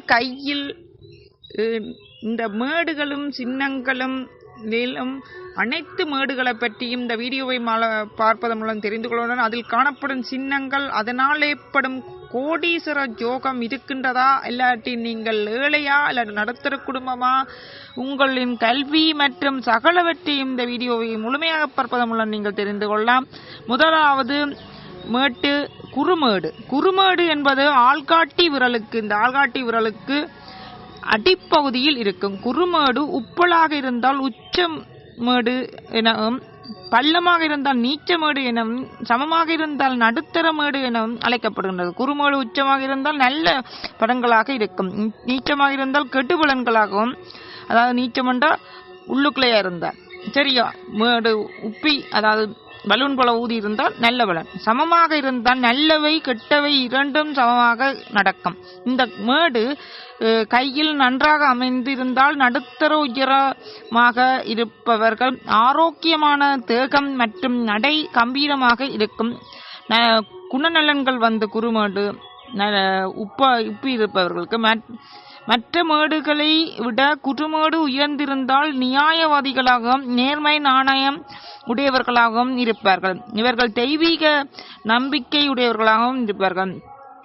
கையில் இந்த மேடுகளும் சின்னங்களும் மேலும் அனைத்து மேடுகளை பற்றியும் இந்த வீடியோவை பார்ப்பதன் மூலம் தெரிந்து கொள்வதுடன் அதில் காணப்படும் சின்னங்கள் அதனால் ஏற்படும் கோடீஸ்வர ஜோகம் இருக்கின்றதா? இல்லாட்டி நீங்கள் ஏழையா? இல்லை நடுத்தர குடும்பமா? உங்களின் கல்வி மற்றும் சகலவற்றையும் இந்த வீடியோவை முழுமையாக பார்ப்பதன் மூலம் நீங்கள் தெரிந்து கொள்ளலாம். முதலாவது மேட்டு குறுமேடு. குறுமேடு என்பது ஆள்காட்டி விரலுக்கு இந்த ஆள்காட்டி விரலுக்கு அடிப்பகுதியில் இருக்கும். குறுமேடு உப்பலாக இருந்தால் உச்சம் மேடு எனவும் பள்ளமாக இருந்தால் நீச்சமேடு எனவும் சமமாக இருந்தால் நடுத்தர மேடு எனவும் அழைக்கப்படுகின்றது. குறுமேடு உச்சமாக இருந்தால் நல்ல படங்களாக இருக்கும். நீச்சமாக இருந்தால் கெட்டு பலன்களாகவும் அதாவது நீச்சம் என்றால் உள்ளுக்குள்ளேயே இருந்தால். சரியா? மேடு உப்பி அதாவது பலூன் போல ஊதி இருந்தால் நல்ல பலன். சமமாக இருந்தால் நல்லவை கெட்டவை இரண்டும் சமமாக நடக்கும். இந்த மேடு கையில் நன்றாக அமைந்திருந்தால் நடுத்தர உயரமாக இருப்பவர்கள் ஆரோக்கியமான தேகம் மற்றும் நடை கம்பீரமாக இருக்கும். ந- குணநலன்கள் வந்த குறுமேடு ந- உப்ப உப்பு இருப்பவர்களுக்கு மற்ற மேடுகளை விட குறுமேடு உயர்ந்திருந்தால் நியாயவாதிகளாகவும் நேர்மை நாணயம் உடையவர்களாகவும் இருப்பார்கள். இவர்கள் தெய்வீக நம்பிக்கை உடையவர்களாகவும் இருப்பார்கள்.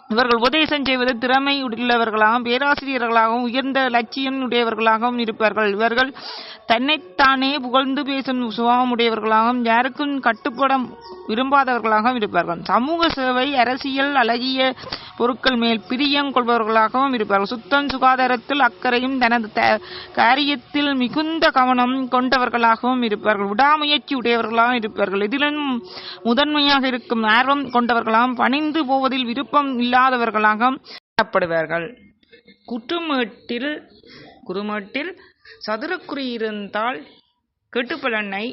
இவர்கள் உபதேசம் செய்வது திறமை உள்ளவர்களாகவும் பேராசிரியர்களாகவும் உயர்ந்த லட்சியம் உடையவர்களாகவும் இருப்பார்கள். இவர்கள் தன்னைத்தானே புகழ்ந்து பேசும் சுபாவம் உடையவர்களாகவும் யாருக்கும் கட்டுப்பட விரும்பாதவர்களாகவும் இருப்பார்கள். சமூக சேவை அரசியல் அழகிய பொருட்கள் மேல் பிரியம் கொள்பவர்களாகவும் இருப்பார்கள். சுத்தம் சுகாதாரத்தில் அக்கறையும் தனது த- காரியத்தில் மிகுந்த கவனம் கொண்டவர்களாகவும் இருப்பார்கள். விடாமுயற்சி உடையவர்களாகவும் இருப்பார்கள். இதிலும் முதன்மையாக இருக்கும் ஆர்வம் கொண்டவர்களாகவும் பணிந்து போவதில் விருப்பம் இல்லாதவர்களாக காணப்படுவார்கள் குற்றுமேட்டில் குறுமேட்டில் சதுரக்குறி இருந்தால் கெட்டுப்பலனை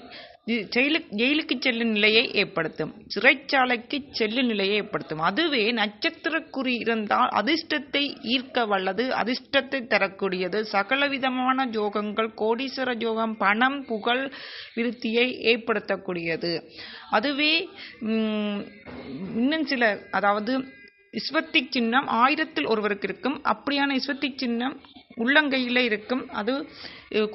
ஜெயிலுக்கு செல்லும் நிலையை ஏற்படுத்தும். சிறைச்சாலைக்கு செல்லும் நிலையை ஏற்படுத்தும். அதுவே நட்சத்திரக்குறி இருந்தால் அதிர்ஷ்டத்தை ஈர்க்க வல்லது அதிர்ஷ்டத்தை தரக்கூடியது. சகலவிதமான ஜோகங்கள் கோடீஸ்வர ஜோகம் பணம் புகழ் விருத்தியை ஏற்படுத்தக்கூடியது. அதுவே இன்னும் சில அதாவது விஸ்வத்திக் சின்னம் ஆயிரத்தில் ஒருவருக்கு இருக்கும். அப்படியான விஸ்வத்திக் சின்னம் உள்ளங்கையிலே இருக்கும். அது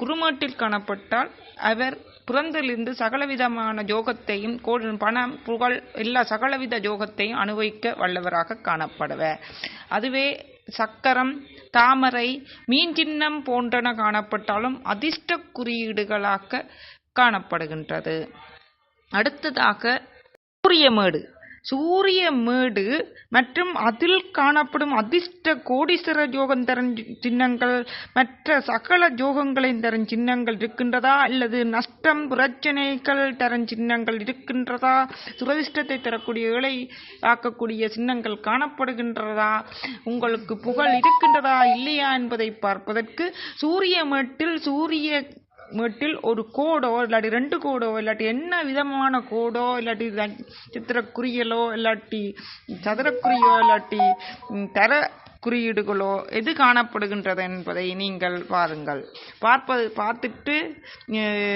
குருமாட்டில் காணப்பட்டால் அவர் பிறந்திலிருந்து சகலவிதமான யோகத்தையும் பணம் புகழ் எல்லா சகலவித யோகத்தையும் அனுபவிக்க வல்லவராக காணப்படுவர். அதுவே சக்கரம் தாமரை மீன் சின்னம் போன்றன காணப்பட்டாலும் அதிர்ஷ்ட குறியீடுகளாக காணப்படுகின்றது. அடுத்ததாக சூரியமேடு சூரிய மேடு மற்றும் அதில் காணப்படும் அதிர்ஷ்ட கோடீஸ்வர யோகம் தரும் சின்னங்கள் மற்ற சகல யோகங்களையும் தரும் சின்னங்கள் இருக்கின்றதா? அல்லது நஷ்டம் பிரச்சனைகள் தரும் சின்னங்கள் இருக்கின்றதா? துரதிர்ஷ்டத்தை தரக்கூடிய ஏழை ஆக்கக்கூடிய சின்னங்கள் காணப்படுகின்றதா? உங்களுக்கு புகழ் இருக்கின்றதா இல்லையா என்பதை பார்ப்பதற்கு சூரிய மேட்டில் சூரிய மேட்டில் ஒரு கோடோ இல்லாட்டி ரெண்டு கோடோ இல்லாட்டி என்ன விதமான கோடோ இல்லாட்டி சித்திரக்குறியலோ குறியலோ இல்லாட்டி சதுரக்குறியோ இல்லாட்டி தர குறியீடுகளோ எது காணப்படுகின்றது என்பதை நீங்கள் பாருங்கள். பார்ப்பது பார்த்துட்டு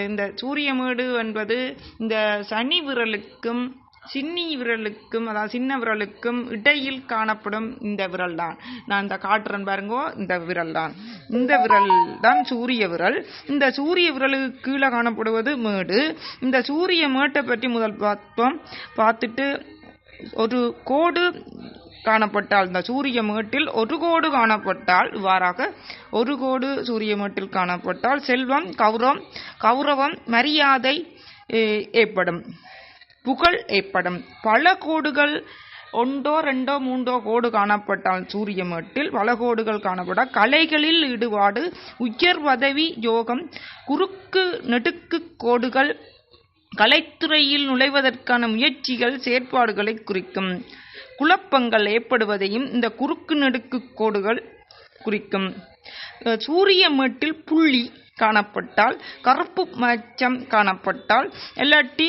இந்த சூரியமேடு என்பது இந்த சனி விரலுக்கும் சின்னி விரலுக்கும் அதாவது சின்ன விரலுக்கும் இடையில் காணப்படும் இந்த விரல் தான் நான் இந்த காட்டுறேன் பாருங்கோ இந்த விரல் தான் இந்த விரல் தான் சூரிய விரல். இந்த சூரிய விரலுக்கு கீழே காணப்படுவது மேடு. இந்த சூரிய மேட்டை பற்றி முதல் பார்த்தோம். பார்த்துட்டு ஒரு கோடு காணப்பட்டால் இந்த சூரிய மேட்டில் ஒரு கோடு காணப்பட்டால் இவ்வாறாக ஒரு கோடு சூரிய மேட்டில் காணப்பட்டால் செல்வம் கௌரவம் கௌரவம் மரியாதை ஏற்படும். புகழ் ஏற்படும். பல கோடுகள் ஒன்றோ ரெண்டோ மூன்றோ கோடு காணப்பட்டால் சூரிய மேட்டில் பல கோடுகள் காணப்பட. கலைகளில் ஈடுபாடு உயர் பதவி யோகம் குறுக்கு நெடுக்கு கோடுகள் கலைத்துறையில் நுழைவதற்கான முயற்சிகள் செயற்பாடுகளை குறிக்கும். குழப்பங்கள் ஏற்படுவதையும் இந்த குறுக்கு நெடுக்கு கோடுகள் குறிக்கும். சூரிய மேட்டில் புள்ளி காணப்பட்டால் கருப்பு மச்சம் காணப்பட்டால் இல்லாட்டி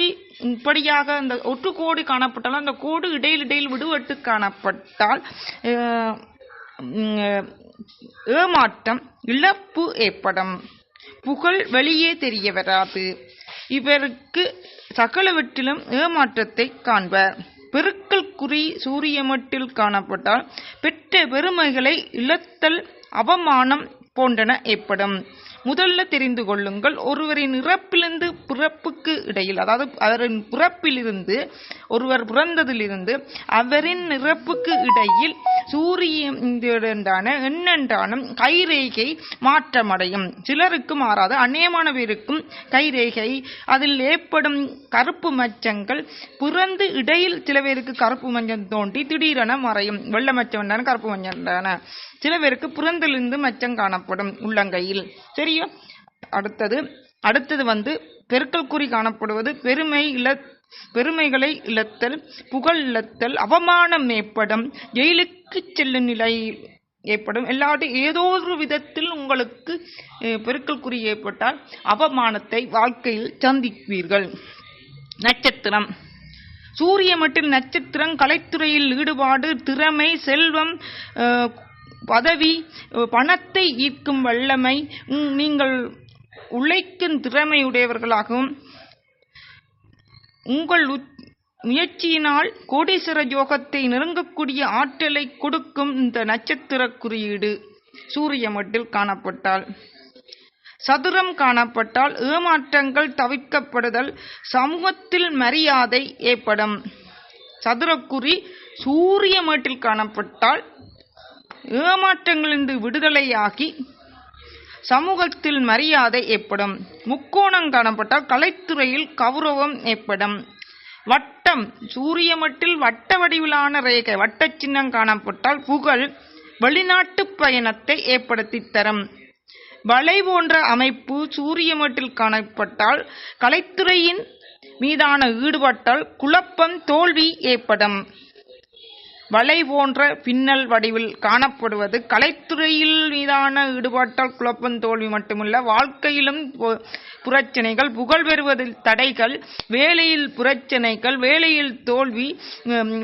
இப்படியாக அந்த ஒற்று கோடு காணப்பட்டாலும் அந்த கோடு இடையில் இடையில் விடுபட்டு காணப்பட்டால் ஏமாற்றம் இழப்பு ஏற்படும். புகழ் வெளியே தெரிய வராது. இவருக்கு சகலவற்றிலும் ஏமாற்றத்தை காண்பர். பெருக்கல் குறி சூரிய மட்டில் காணப்பட்டால் பெற்ற பெருமைகளை இழத்தல் அவமானம் போன்றன ஏற்படும். முதல்ல தெரிந்து கொள்ளுங்கள். ஒருவரின் இறப்பிலிருந்து பிறப்புக்கு இடையில் அதாவது அவரின் பிறப்பிலிருந்து ஒருவர் பிறந்ததிலிருந்து அவரின் இறப்புக்கு இடையில் சூரியன் எண்ணென்றான கைரேகை மாற்றமடையும். சிலருக்கு மாறாத அநேகமான பேருக்கும் கைரேகை அதில் ஏற்படும் கருப்பு மச்சங்கள் பிறந்து இடையில் சில பேருக்கு கருப்பு மஞ்சள் தோண்டி திடீரென மறையும். வெள்ள மச்சம் கருப்பு மஞ்சள் சில பேருக்கு புறந்திலிருந்து மச்சம் காணப்படும் உள்ளங்கையில். பெரிய அடுத்தது அடுத்தது வந்து பெருக்கல் குறி காணப்படுவது பெருமை இல்ல பெருமைகளை இழத்தல் புகழ் இழத்தல் அவமானம் ஏற்படும் ஜெயிலுக்கு செல்லும் நிலை ஏற்படும். எல்லாட்டும் ஏதோ ஒரு விதத்தில் உங்களுக்கு பெருக்கல் குறி ஏற்பட்டால் அவமானத்தை வாழ்க்கையில் சந்திப்பீர்கள். நட்சத்திரம். சூரிய மட்டில் நட்சத்திரம் கலைத்துறையில் ஈடுபாடு திறமை செல்வம் பதவி பணத்தை ஈர்க்கும் வல்லமை நீங்கள் உழைக்கும் திறமையுடையவர்களாகவும் உங்கள் உத்- முயற்சியினால் கோடீஸ்வர யோகத்தை நெருங்கக்கூடிய ஆற்றலை கொடுக்கும் இந்த நட்சத்திர குறியீடு சூரிய மட்டில் காணப்பட்டால் சதுரம் காணப்பட்டால் ஏமாற்றங்கள் தவிர்க்கப்படுதல் சமூகத்தில் மரியாதை ஏற்படும். சதுரக்குறி சூரிய மேட்டில் காணப்பட்டால் ஏமாற்றங்களிலிருந்து விடுதலையாகி சமூகத்தில் மரியாதை ஏற்படும். முக்கோணம் காணப்பட்டால் கலைத்துறையில் கௌரவம் ஏற்படும். வட்டம் சூரிய மட்டில் வட்ட வடிவிலான ரேகை வட்ட சின்னம் காணப்பட்டால் புகழ் வெளிநாட்டு பயணத்தை ஏற்படுத்தி தரும். வலை போன்ற அமைப்பு சூரிய மட்டில் காணப்பட்டால் கலைத்துறையின் மீதான ஈடுபட்டால் குழப்பம் தோல்வி ஏற்படும். வலை போன்ற பின்னல் வடிவில் காணப்படுவது கலைத்துறையில் மீதான ஈடுபாட்டால் குழப்பம் தோல்வி மட்டுமல்ல வாழ்க்கையிலும் பு- புரட்சனைகள் புகழ் பெறுவதில் தடைகள் வேலையில் புரட்சனைகள் வேலையில் தோல்வி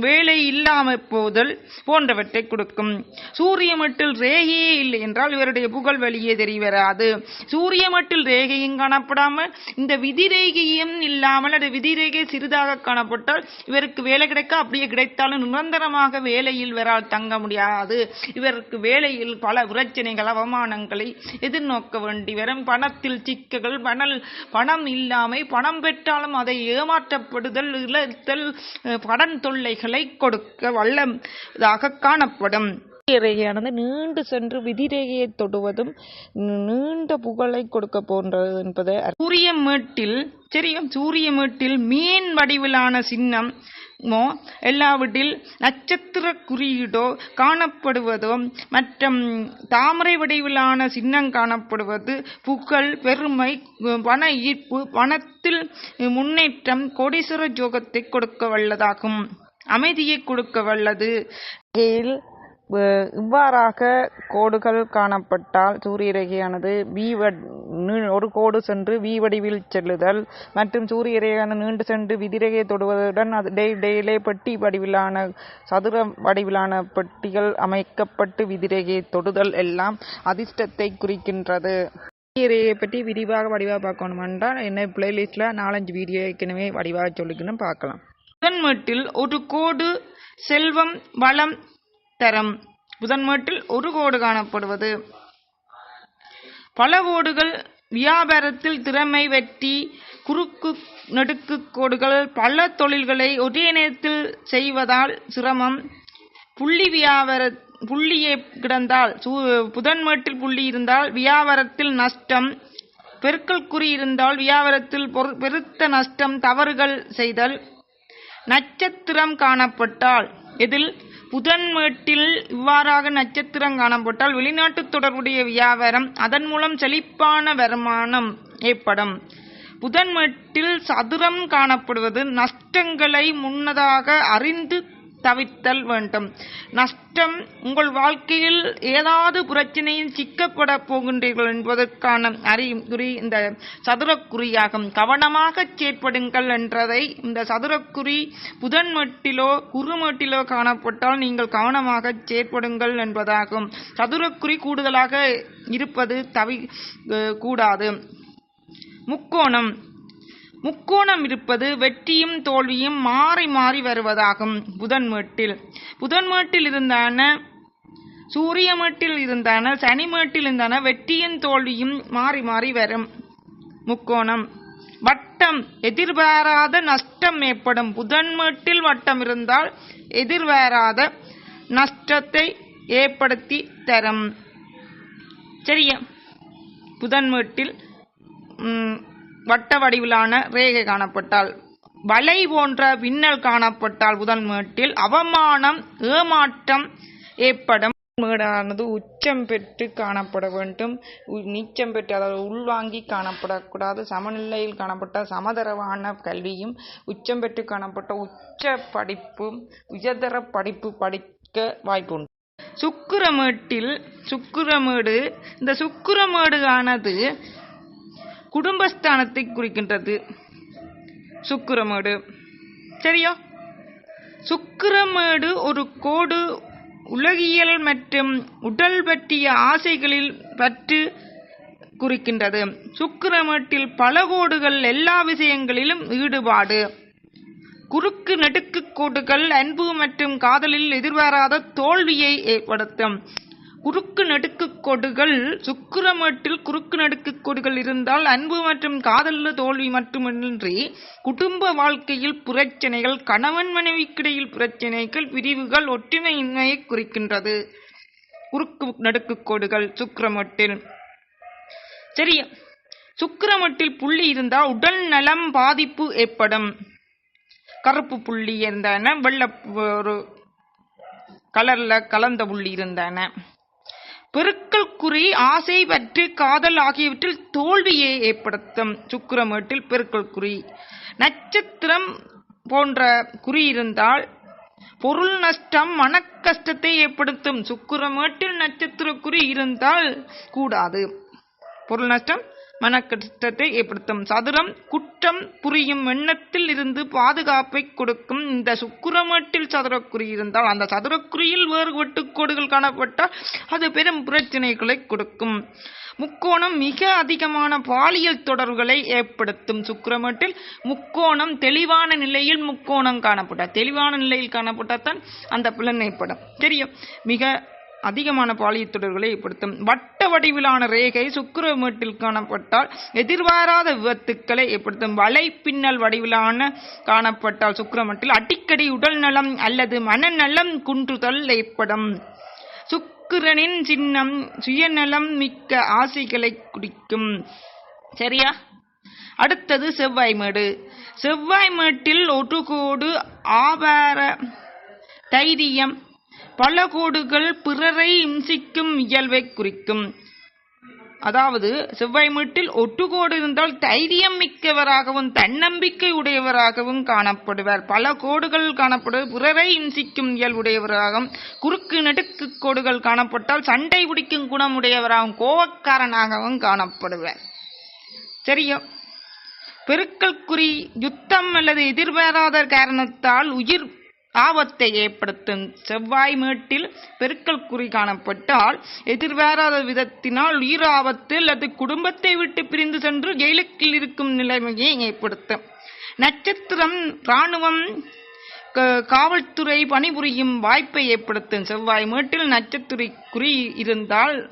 வேலை இல்லாமல் போதல் போன்றவற்றை கொடுக்கும். சூரிய மட்டில் ரேகையே இல்லை என்றால் இவருடைய புகழ் வெளியே தெரிவராது. சூரியமட்டில் சூரிய மட்டில் ரேகையும் காணப்படாமல் இந்த விதி ரேகையும் இல்லாமல் அது விதி ரேகை சிறிதாக காணப்பட்டால் இவருக்கு வேலை கிடைக்க அப்படியே கிடைத்தாலும் நிரந்தரமாக வேலையில் வரால் தங்க முடியாது. இவருக்கு வேலையில் பல பிரச்சனைகள் அவமானங்களை எதிர்நோக்க வேண்டி வரும். பணத்தில் சிக்கல்கள் பணல் பணம் இல்லாமை பணம் பெற்றாலும் அதை ஏமாற்றப்படுதல் இழத்தல் கடன் தொல்லைகளை கொடுக்க வல்லதாக காணப்படும். ரேகையானது நீண்டு சென்று விதிரேகையை தொடுவதும் நீண்ட புகழை கொடுக்க போன்றது என்பது சூரிய மேட்டில் சரியா? சூரிய மேட்டில் மீன் வடிவிலான சின்னம் மோ எல்லாவற்றில் நட்சத்திர குறியீடோ காணப்படுவதோ மற்றும் தாமரை வடிவிலான சின்னம் காணப்படுவது புகழ் பெருமை பண ஈர்ப்பு பணத்தில் முன்னேற்றம் கோடீஸ்வர ஜோகத்தை கொடுக்க வல்லதாகும். அமைதியை கொடுக்க வல்லது. ரேகையில் இவ்வாறாக கோடுகள் காணப்பட்டால் சூரியரேகையானது வி ஒரு கோடு சென்று வி வடிவில் செல்லுதல் மற்றும் சூரியரேகையான நீண்டு சென்று விதிரேகையை தொடுவதுடன் அது டே டேலே பெட்டி வடிவிலான சதுர வடிவிலான பெட்டிகள் அமைக்கப்பட்டு விதிரேகையை தொடுதல் எல்லாம் அதிர்ஷ்டத்தை குறிக்கின்றது. சூரியரேகையை பற்றி விரிவாக வடிவாக பார்க்கணும் என்றால் என்ன பிளேலிஸ்டில் நாலஞ்சு வீடியோ ஏற்கனவே வடிவாக சொல்லிக்கணும் பார்க்கலாம். புதன்மேட்டில் ஒரு கோடு செல்வம் வளம் தரம். புதன்மேட்டில் ஒரு கோடு காணப்படுவது. பல கோடுகள் வியாபாரத்தில் திறமை வெற்றி குறுக்கு நெடுக்கு கோடுகள் பல தொழில்களை ஒரே நேரத்தில் செய்வதால் சிரமம். புள்ளி வியாபார புள்ளியே கிடந்தால் புதன்மேட்டில் புள்ளி இருந்தால் வியாபாரத்தில் நஷ்டம். பெருக்கல் குறி இருந்தால் வியாபாரத்தில் பெருத்த நஷ்டம் தவறுகள் செய்தல். நட்சத்திரம் காணப்பட்டால் இதில் புதன்மேட்டில் இவ்வாறாக நட்சத்திரம் காணப்பட்டால் வெளிநாட்டு தொடர்புடைய வியாபாரம் அதன் மூலம் செழிப்பான வருமானம் ஏற்படும். புதன்மேட்டில் சதுரம் காணப்படுவது நஷ்டங்களை முன்னதாக அறிந்து தவிர்த்தல் வேண்டும். நஷ்டம் உங்கள் வாழ்க்கையில் ஏதாவது பிரச்சனையில் சிக்கப்பட போகின்றீர்கள் என்பதற்கான அறிகுறி இந்த சதுரக்குறியாகும். கவனமாக செயற்படுங்கள் என்றதை இந்த சதுரக்குறி புதன்மட்டிலோ குறுமட்டிலோ காணப்பட்டால் நீங்கள் கவனமாக செயற்படுங்கள் என்பதாகும். சதுரக்குறி கூடுதலாக இருப்பது தவி கூடாது. முக்கோணம். முக்கோணம் இருப்பது வெற்றியும் தோல்வியும் மாறி மாறி வருவதாகும். புதன் மேட்டில். புதன் மேட்டில் இருந்தான சூரிய மேட்டில் இருந்தான சனிமேட்டில் இருந்தான வெற்றியும் தோல்வியும் மாறி மாறி வரும். முக்கோணம். வட்டம் எதிர்பாராத நஷ்டம் ஏற்படும். புதன்மேட்டில் வட்டம் இருந்தால் எதிர்பாராத நஷ்டத்தை ஏற்படுத்தி தரும். சரியா? புதன் மேட்டில் வட்ட வடிவிலான ரேகை காணப்பட்டால் வலை போன்ற விண்ணல் காணப்பட்டால் புதன்மேட்டில் அவமானம் ஏமாற்றம் ஏற்படும். மேடானது உச்சம் பெற்று காணப்பட வேண்டும். நீச்சம் பெற்று அதாவது உள்வாங்கி காணப்படக்கூடாது. சமநிலையில் காணப்பட்ட சமதரவான கல்வியும் உச்சம் பெற்று காணப்பட்ட உச்ச படிப்பும் உயர்தர படிப்பு படிக்க வாய்ப்புண்டு. சுக்கிரமேட்டில் சுக்கிரமேடு இந்த சுக்கிரமேடு ஆனது குடும்பஸ்தானத்தை குறிக்கின்றது. சுக்கிரமேடு. சரியா? சுக்கிரமேடு ஒரு கோடு உலகியல் மற்றும் உடல் பற்றிய ஆசைகளில் பற்று குறிக்கின்றது. சுக்கிரமேட்டில் பல கோடுகள் எல்லா விஷயங்களிலும் ஈடுபாடு. குறுக்கு நெடுக்கு கோடுகள் அன்பு மற்றும் காதலில் எதிர்பாராத தோல்வியை ஏற்படுத்தும். குறுக்கு நடுக்கு கோடுகள் சுக்கிரமேட்டில் குறுக்கு நடுக்கு கோடுகள் இருந்தால் அன்பு மற்றும் காதலில் தோல்வி மட்டுமின்றி குடும்ப வாழ்க்கையில் பிரச்சனைகள் கணவன் மனைவிக்கிடையில் பிரச்சனைகள் பிரிவுகள் ஒற்றுமையின்மையை குறிக்கின்றது. குறுக்கு நடுக்கு கோடுகள் சுக்கிரமேட்டில். சரி சுக்கிரமட்டில் புள்ளி இருந்தால் உடல் நலம் பாதிப்பு ஏற்படும். கருப்பு புள்ளி இருந்தான வெள்ளை ஒரு கலர்ல கலந்த புள்ளி இருந்தான. பெருக்கல் குறி ஆசை பற்று காதல் ஆகியவற்றில் தோல்வியை ஏற்படுத்தும். சுக்கிரமேட்டில் பெருக்கல் குறி. நட்சத்திரம் போன்ற குறி இருந்தால் பொருள் நஷ்டம் மனக்கஷ்டத்தை ஏற்படுத்தும். சுக்கிரமேட்டில் நட்சத்திர குறி இருந்தால் கூடாது. பொருள் நஷ்டம் மனக்கஷ்டத்தை ஏற்படுத்தும். சதுரம் குற்றம் புரியும் எண்ணத்தில் இருந்து பாதுகாப்பை கொடுக்கும். இந்த சுக்குரமட்டில் சதுரக்குறி இருந்தால் அந்த சதுரக்குறியில் வேறு வெட்டுக்கோடுகள் காணப்பட்டால் அது பெரும் பிரச்சனைகளை கொடுக்கும். முக்கோணம் மிக அதிகமான பாலியல் தொடர்புகளை ஏற்படுத்தும். சுக்கிரமட்டில் முக்கோணம் தெளிவான நிலையில் முக்கோணம் காணப்பட்டால் தெளிவான நிலையில் காணப்பட்டால் தான் அந்த பிளன் ஏற்படும். தெரியும்? மிக அதிகமான பாலியத்தொடர்களை ஏற்படுத்தும். வட்ட வடிவிலான ரேகை சுக்கிரமேட்டில் காணப்பட்டால் எதிர்பாராத விபத்துக்களை ஏற்படுத்தும். வலை பின்னல் வடிவிலான காணப்பட்டால் சுக்கிரமேட்டில் அடிக்கடி உடல் நலம் அல்லது மனநலம் குன்றுதல் ஏற்படும். சுக்கிரனின் சின்னம் சுயநலம் மிக்க ஆசைகளை குறிக்கும். சரியா? அடுத்தது செவ்வாய் மேடு. செவ்வாய் மேட்டில் ஒரு கோடு ஆபார தைரியம் பல கோடுகள் பிறரை இம்சிக்கும் இயல்பை குறிக்கும். அதாவது செவ்வாய் மீட்டில் ஒட்டுக்கோடு இருந்தால் தைரியம் மிக்கவராகவும் தன்னம்பிக்கை உடையவராகவும் காணப்படுவார். பல கோடுகள் காணப்படுவது பிறரை இம்சிக்கும் இயல்புடையவராகவும் குறுக்கு நெடுக்கு கோடுகள் காணப்பட்டால் சண்டை பிடிக்கும் குணமுடையவராகவும் கோவக்காரனாகவும் காணப்படுவார். சரியா? பெருக்கல் குறி யுத்தம் அல்லது எதிர்பாராத காரணத்தால் உயிர் ஆபத்தை ஏற்படுத்தும் செவ்வாய் மேட்டில் பெருக்கல் குறி காணப்பட்டால் எதிர்பாராத விதத்தினால் உயிர் ஆபத்து அல்லது குடும்பத்தை விட்டு பிரிந்து சென்று ஜெயிலுக்குள் இருக்கும் நிலைமையை ஏற்படுத்தும். நட்சத்திரம் இராணுவம் க- காவல்துறை பணிபுரியும் வாய்ப்பை ஏற்படுத்தும். செவ்வாய் மேட்டில் நட்சத்திர குறி இருந்தால்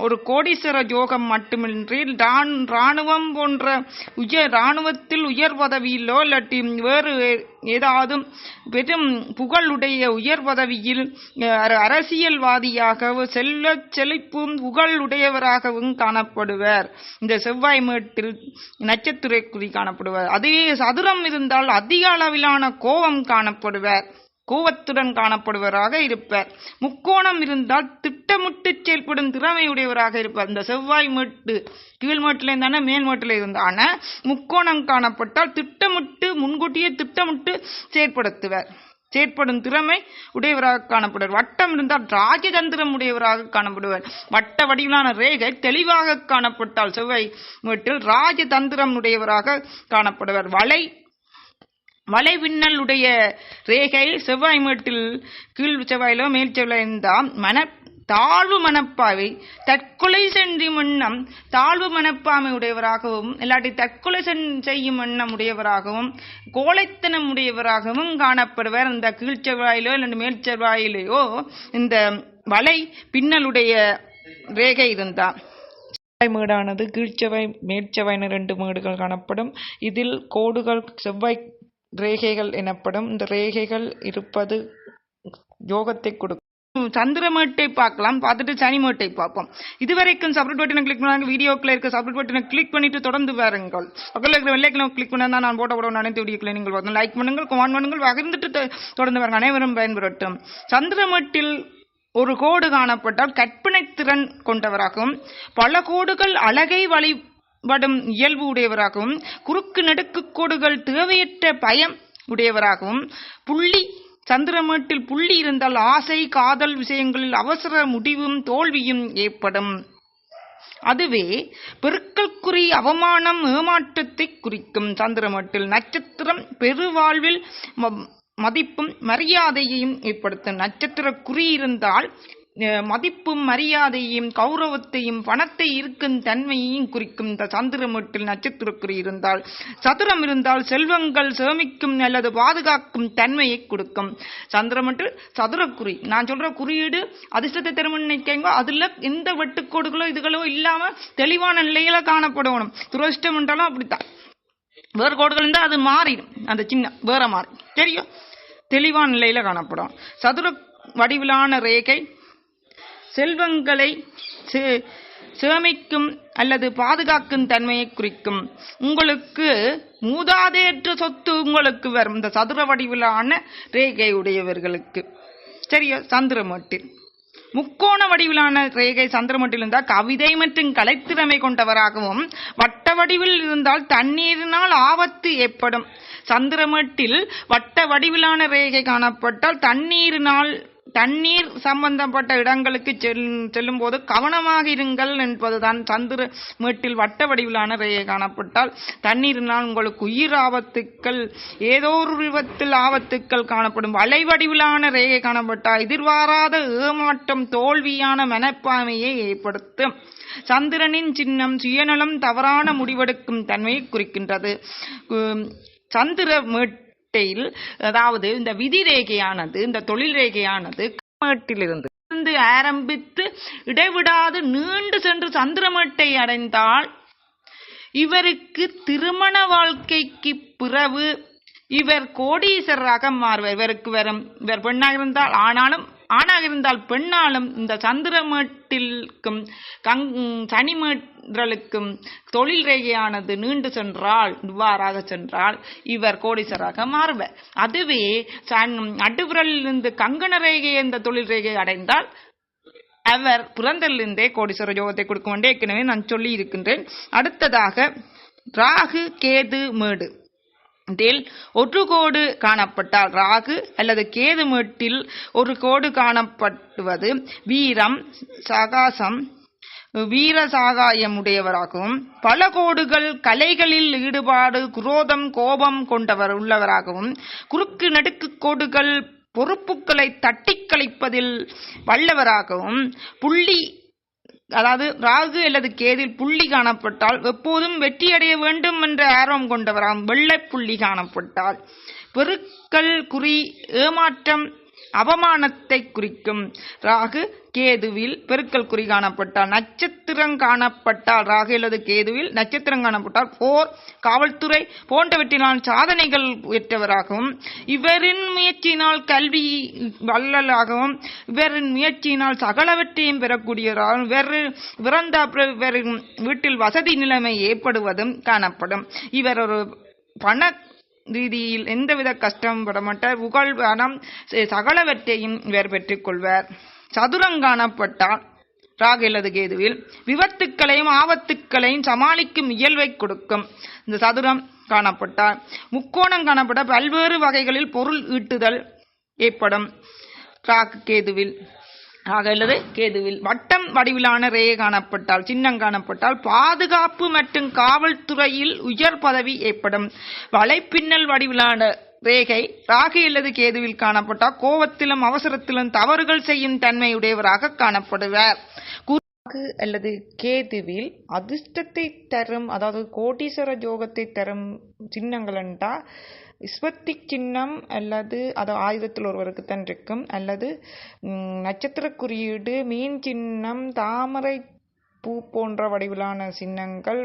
ஒரு கோடீஸ்வர யோகம் மட்டுமின்றி தான் ராணுவம் போன்ற உயர் ராணுவத்தில் உயர் பதவியிலோ இல்லாட்டி வேறு ஏதாவது பெரும் புகழுடைய உயர் பதவியில் அர- அரசியல்வாதியாக செல்ல செழிப்பும் புகழுடையவராகவும் காணப்படுவர். இந்த செவ்வாய் மேட்டில் நட்சத்திர குறி காணப்படுவார். அதே சதுரம் இருந்தால் அதிக அளவிலான கோபம் காணப்படுவர். கோவத்துடன் காணப்படுவராக இருப்பார். முக்கோணம் இருந்தால் திட்டமிட்டு செயல்படும் திறமையுடையவராக இருப்பார். இந்த செவ்வாய் மேட்டு கீழ் மேட்டில் இருந்தானே மேல் மேட்டில் இருந்தான முக்கோணம் காணப்பட்டால் திட்டமிட்டு முன்கூட்டியே திட்டமிட்டு செயற்படுத்துவர். செயற்படும் திறமை உடையவராக காணப்படுவார். வட்டம் இருந்தால் ராஜதந்திரம் உடையவராக காணப்படுவார். வட்ட வடிவிலான ரேகை தெளிவாக காணப்பட்டால் செவ்வாய் மேட்டில் ராஜதந்திரம் உடையவராக காணப்படுவார். வலை மலைவிண்ணலுடைய ரேகை செவ்வாய் மேட்டில் கீழ் செவ்வாயிலோ மேல் செவ்வாயிலோ இருந்தால் மன தாழ்வு மனப்பாவை தற்கொலை செஞ்சும் எண்ணம் தாழ்வு மனப்பாமை உடையவராகவும் இல்லாட்டி தற்கொலை செய்யும் எண்ணம் உடையவராகவும் கோழைத்தனம் உடையவராகவும் காணப்படுவர். இந்த கீழ்ச்செவ்வாயிலோ இல்லை இல்லாட்டி மேல் செவ்வாயிலேயோ இந்த வலை பின்னலுடைய ரேகை இருந்தால். செவ்வாய் மேடானது கீழ்ச்செவ்வாய் மேற்செவ்வாய் இரண்டு ரெண்டு மேடுகள் காணப்படும். இதில் கோடுகள் செவ்வாய் ரேகைகள் எனப்படும் இந்த ரேகைகள் இருப்பது யோகத்தை கொடுக்கும். சந்திரமேட்டை பார்க்கலாம். பார்த்துட்டு சனிமேட்டை பார்ப்போம். இதுவரைக்கும் சப்ரேட் பட்டனை கிளிக் பண்ணாங்க வீடியோக்குள்ள இருக்க சப்ரேட் பட்டனை கிளிக் பண்ணிட்டு தொடர்ந்து வாருங்கள். பக்கத்தில் இருக்கிற வெள்ளைக்கிழமை கிளிக் பண்ணா நான் போட்ட போட அனைத்து வீடியோக்களை நீங்கள் பார்த்து லைக் பண்ணுங்கள் கமெண்ட் பண்ணுங்கள் பகிர்ந்துட்டு தொடர்ந்து வாருங்க அனைவரும் பயன்பெறட்டும். சந்திரமேட்டில் ஒரு கோடு காணப்பட்டால் கற்பனை திறன் கொண்டவராகவும் பல கோடுகள் அழகை வழி படும் இயல்பு உடையவராகவும் குறுக்கு நடுக்கு கோடுகள் தேவையற்ற பயம் உடையவராகவும் புள்ளி சந்திரமேட்டில் புள்ளி இருந்தால் ஆசை காதல் விஷயங்களில் அவசர முடிவும் தோல்வியும் ஏற்படும். அதுவே பெருக்கற்குறி அவமானம் ஏமாற்றத்தை குறிக்கும். சந்திரமட்டில் நட்சத்திரம் பெருவாழ்வில் மதிப்பும் மரியாதையையும் ஏற்படுத்தும். நட்சத்திர குறி இருந்தால் மதிப்பும் மரியாதையும் கௌரவத்தையும் பணத்தை இருக்கும் தன்மையையும் குறிக்கும். இந்த சந்திரமட்டில் நட்சத்திரக்குறி இருந்தால் சதுரம் இருந்தால் செல்வங்கள் சேமிக்கும் அல்லது பாதுகாக்கும் தன்மையை கொடுக்கும். சந்திரமட்டு சதுரக்குறி. நான் சொல்ற குறியீடு அதிர்ஷ்டத்தை தரும் நினைக்கங்க அதுல எந்த வெட்டுக்கோடுகளோ இதுகளோ இல்லாம தெளிவான நிலையில காணப்படணும். துரஷ்டம் என்றாலும் அப்படித்தான். வேறு கோடுகள் இருந்தால் அது மாறிடும். அந்த சின்ன வேற மாறி. தெரியும்? தெளிவான நிலையில காணப்படும். சதுர வடிவிலான ரேகை செல்வங்களை சே- சேமிக்கும் அல்லது பாதுகாக்கும் தன்மையை குறிக்கும். உங்களுக்கு மூதாதையற்ற சொத்து உங்களுக்கு வரும். இந்த சதுர வடிவிலான ரேகை உடையவர்களுக்கு. சரியா? சந்திரமட்டில் முக்கோண வடிவிலான ரேகை சந்திரமட்டில் இருந்தால் கவிதை மற்றும் கலைத்திறமை கொண்டவராகவும் வட்ட வடிவில் இருந்தால் தண்ணீரினால் ஆபத்து ஏற்படும். சந்திரமட்டில் வட்ட வடிவிலான ரேகை காணப்பட்டால் தண்ணீரினால் தண்ணீர் சம்பந்தப்பட்ட இடங்களுக்கு செல்லும் போது கவனமாக இருங்கள் என்பதுதான் சந்திர மேட்டில் வட்ட வடிவிலான ரேகை காணப்பட்டால் தண்ணீரினால் உங்களுக்கு உயிர் ஆபத்துக்கள் ஏதோ ஒரு விபத்தில் ஆபத்துக்கள் காணப்படும். வலை வடிவிலான ரேகை காணப்பட்டால் எதிர்பாராத ஏமாற்றம் தோல்வியான மனப்பான்மையை ஏற்படுத்தும். சந்திரனின் சின்னம் சுயநலம் தவறான முடிவெடுக்கும் தன்மையை குறிக்கின்றது. சந்திர மேட் மேட்டையில் அதாவது இந்த விதி ரேகையானது இந்த தொழில் ரேகையானது கமட்டிலிருந்து இருந்து ஆரம்பித்து இடைவிடாது நீண்டு சென்று சந்திரமேட்டை அடைந்தால் இவருக்கு திருமண வாழ்க்கைக்கு பிறகு இவர் கோடீஸ்வரராக மாறுவர். இவருக்கு வரும் இவர் பெண்ணாக இருந்தால் ஆனாலும் ஆணாக இருந்தால் பெண்ணாலும் இந்த சந்திரமேட்டிற்கும் கங் சனிமேற்றலுக்கும் தொழில் ரேகையானது நீண்டு சென்றால் இவ்வாறாக சென்றால் இவர் கோடீஸ்வராக மாறுவர். அதுவே சன் அடுவிரலிருந்து கங்கண ரேகை என்ற தொழில் ரேகை அடைந்தால் அவர் பிறந்தலிருந்தே கோடீஸ்வர யோகத்தை கொடுக்க வேண்டிய ஏற்கனவே நான் சொல்லி இருக்கின்றேன் அடுத்ததாக ராகு கேது மேடு. இதில் ஒரு கோடு காணப்பட்டால் ராகு அல்லது கேது மீட்டில் ஒரு கோடு காணப்படுவது வீரம் சகாசம் வீர சாகாயம் உடையவராகவும் பல கோடுகள் கலைகளில் ஈடுபாடு குரோதம் கோபம் கொண்டவர் உள்ளவராகவும் குறுக்கு நடுக்கு கோடுகள் பொறுப்புகளை தட்டி கழிப்பதில் வல்லவராகவும் புள்ளி அதாவது ராகு அல்லது கேதில் புள்ளி காணப்பட்டால் எப்போதும் வெற்றியடைய வேண்டும் என்ற ஆர்வம் கொண்டவராம். வெள்ளை புள்ளி காணப்பட்டால். பெருக்கல் குறி ஏமாற்றம் அவமானத்தை குறிக்கும். ராகு கேதுவில் பெருக்கல் குறி காணப்பட்டால் நட்சத்திரம் காணப்பட்டால் ராகு அல்லது கேதுவில் நட்சத்திரம் காணப்பட்டால் போர் காவல்துறை போன்றவற்றினால் சாதனைகள் பெற்றவராகவும் இவரின் முயற்சியினால் கல்வி வள்ளலாகவும் இவரின் முயற்சியினால் சகலவற்றையும் பெறக்கூடியவராகவும் இவர் பிறந்த இவரின் வீட்டில் வசதி நிலைமை ஏற்படுவதும் காணப்படும். இவர் ஒரு பண ரீதியில் எந்தவித கஷ்டம் படமாட்டார் புகழ் பணம் சகலவற்றையும் இவர் பெற்றுக் கொள்வார். சதுரம் காணப்பட்டால் கேதுவில். விபத்துக்களையும் ஆபத்துக்களையும் சமாளிக்கும் இயல்பை கொடுக்கும். இந்த சதுரம் காணப்பட்டார். முக்கோணம் காணப்பட்ட பல்வேறு வகைகளில் பொருள் ஈட்டுதல் ஏற்படும் ராகு கேதுவில் ஆக அல்லது கேதுவில். வட்டம் வடிவிலான ரேகை காணப்பட்டால் சின்னம் காணப்பட்டால் பாதுகாப்பு மற்றும் காவல்துறையில் உயர் பதவி ஏற்படும். வலைப்பின்னல் வடிவிலான ரேகை ராகு அல்லது கேதுவில் காணப்பட்டால் கோபத்திலும் அவசரத்திலும் தவறுகள் செய்யும் தன்மையுடையவராக காணப்படுவார். ராகு அல்லது கேதுவில் அதிர்ஷ்டத்தை தரும் அதாவது கோடீஸ்வர ஜோகத்தை தரும் சின்னங்கள் என்றால் ஸ்வத்தி சின்னம் அல்லது அது ஆயுதத்தில் ஒருவருக்கு தான் இருக்கும் அல்லது நட்சத்திர குறியீடு மீன் சின்னம் தாமரை பூ போன்ற வடிவிலான சின்னங்கள்